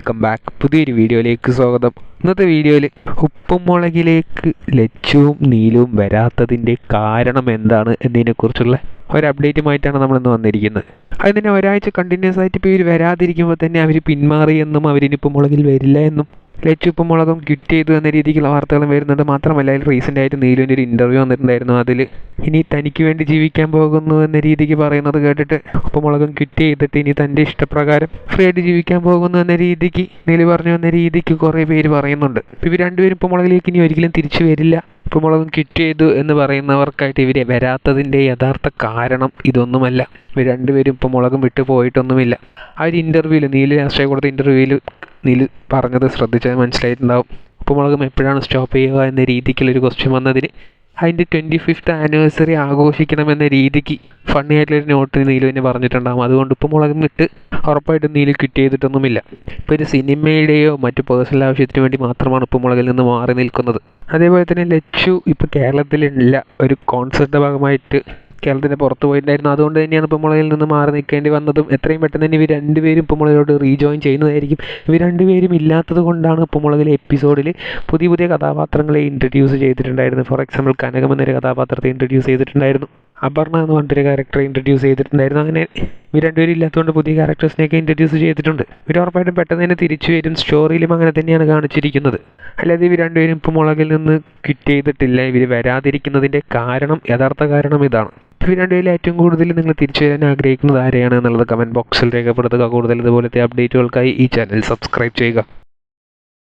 Welcome back പുതിയൊരു വീഡിയോയിലേക്ക് സ്വാഗതം. ഇന്നത്തെ വീഡിയോയിൽ ഉപ്പും മുളകിലേക്ക് ലച്ചുവും നീലവും വരാത്തതിന്റെ കാരണം എന്താണ് എന്നതിനെക്കുറിച്ചുള്ള ഒരു അപ്ഡേറ്റുമായിട്ടാണ് നമ്മളിന്ന് വന്നിരിക്കുന്നത്. അതിന് ഒരാഴ്ച കണ്ടിന്യൂസ് ആയിട്ട് ഇപ്പോൾ ഇവർ വരാതിരിക്കുമ്പോൾ തന്നെ അവർ പിന്മാറിയെന്നും അവരിനിപ്പോൾ മുളകിൽ വരില്ല എന്നും ലച്ചു ഉപ്പും മുളകും ക്വിറ്റ് ചെയ്തു എന്ന രീതിക്കുള്ള വാർത്തകളും വരുന്നുണ്ട് മാത്രമല്ല അതിൽ റീസെന്റ് ആയിട്ട് നീലുവിന്റെ ഒരു ഇന്റർവ്യൂ വന്നിട്ടുണ്ടായിരുന്നു. അതിൽ ഇനി തനിക്ക് വേണ്ടി ജീവിക്കാൻ പോകുന്നു എന്ന രീതിക്ക് പറയുന്നത് കേട്ടിട്ട് ഉപ്പും മുളകും ക്വിറ്റ് ചെയ്തിട്ട് ഇനി തന്റെ ഇഷ്ടപ്രകാരം ഫ്രീ ആയിട്ട് ജീവിക്കാൻ പോകുന്നു എന്ന രീതിക്ക് നീലു പറഞ്ഞു എന്ന രീതിക്ക് കുറേ പേര് പറയുന്നുണ്ട്. ഇവർ രണ്ടുപേരും ഉപ്പുമുളകിലേക്ക് ഇനി ഒരിക്കലും തിരിച്ചു വരില്ല. ഉപ്പുമുളകും ക്വിറ്റ് ചെയ്തു എന്ന് പറയുന്നവർക്കായിട്ട് ഇവർ വരാത്തതിന്റെ യഥാർത്ഥ കാരണം ഇതൊന്നുമല്ല. ഇവർ രണ്ടുപേരും ഇപ്പം മുളകും വിട്ടു പോയിട്ടൊന്നുമില്ല ആ ഒരു ഇന്റർവ്യൂവിൽ നീൽ രാഷ്ട്രീയ കൊടുത്ത ഇന്റർവ്യൂവിൽ നീൽ പറഞ്ഞത് ശ്രദ്ധിച്ചാൽ മനസ്സിലായിട്ടുണ്ടാവും. ഉപ്പുമുളകും എപ്പോഴാണ് സ്റ്റോപ്പ് ചെയ്യുക എന്ന രീതിക്കുള്ളൊരു ക്വസ്റ്റ്യൻ വന്നതിന് അതിന്റെ ട്വന്റി ഫിഫ്ത്ത് ആനിവേഴ്സറി ആഘോഷിക്കണമെന്ന രീതിക്ക് ഫണ്ണി ആയിട്ടുള്ളൊരു നോട്ട് നീലുവിനെ പറഞ്ഞിട്ടുണ്ടാകും അതുകൊണ്ട് ഇപ്പോൾ മുളകും ഇട്ട് ഉറപ്പായിട്ടും നീൽ ക്വിറ്റ് ചെയ്തിട്ടൊന്നുമില്ല. ഇപ്പോൾ ഒരു സിനിമയുടെയോ മറ്റു പേഴ്സണൽ ആവശ്യത്തിന് വേണ്ടി മാത്രമാണ് ഇപ്പോൾ മുളകിൽ നിന്ന് മാറി നിൽക്കുന്നത്. അതേപോലെ തന്നെ ലച്ചു ഇപ്പോൾ കേരളത്തിലില്ല. ഒരു കോൺസെർട്ടിന്റെ ഭാഗമായിട്ട് കേരളത്തിന്റെ പുറത്ത് പോയിട്ടുണ്ടായിരുന്നു. അതുകൊണ്ട് തന്നെയാണ് ഇപ്പോൾ മുളയിൽ നിന്ന് മാറി നിൽക്കേണ്ടി വന്നതും. എത്രയും പെട്ടെന്ന് തന്നെ ഇവർ രണ്ടുപേരും ഇപ്പോൾ മുളയിലോട്ട് റീജോയിൻ ചെയ്യുന്നതായിരിക്കും. ഇവർ രണ്ടുപേരും ഇല്ലാത്തത് കൊണ്ടാണ് ഇപ്പോൾ മുളകിലെ എപ്പിസോഡിൽ പുതിയ പുതിയ കഥാപാത്രങ്ങളെ ഇൻട്രൊഡ്യൂസ് ചെയ്തിട്ടുണ്ടായിരുന്നു ഫോർ എക്സാമ്പിൾ കനകം എന്നൊരു കഥാപാത്രത്തെ ഇൻട്രൊഡ്യൂസ് ചെയ്തിട്ടുണ്ടായിരുന്നു. അപർണ എന്ന് പറഞ്ഞിട്ടൊരു ക്യാരക്ടറെ ഇൻട്രൊഡ്യൂസ് ചെയ്തിട്ടുണ്ടായിരുന്നു. അങ്ങനെ ഇവർ രണ്ടുപേരും ഇല്ലാത്തതുകൊണ്ട് പുതിയ ക്യാരക്ടേഴ്സിനെയൊക്കെ ഇൻട്രൊഡ്യൂസ് ചെയ്തിട്ടുണ്ട്. ഇവർ ഉറപ്പായിട്ടും പെട്ടെന്ന് തന്നെ തിരിച്ചു വരും. സ്റ്റോറിയിലും അങ്ങനെ തന്നെയാണ് കാണിച്ചിരിക്കുന്നത്. അല്ലാതെ ഇവർ രണ്ടുപേരും ഇപ്പോൾ മുളകിൽ നിന്ന് ക്വിറ്റ് ചെയ്തിട്ടില്ല. ഇവർ വരാതിരിക്കുന്നതിന്റെ കാരണം യഥാർത്ഥ കാരണം ഇതാണ്. ഇവർ ഏറ്റവും കൂടുതൽ നിങ്ങൾ തിരിച്ചു വരാൻ ആഗ്രഹിക്കുന്നത് ആരെയാണ് എന്നുള്ളത് കമന്റ് ബോക്സിൽ രേഖപ്പെടുത്തുക. കൂടുതൽ ഇതുപോലത്തെ അപ്ഡേറ്റുകൾക്കായി ഈ ചാനൽ സബ്സ്ക്രൈബ് ചെയ്യുക.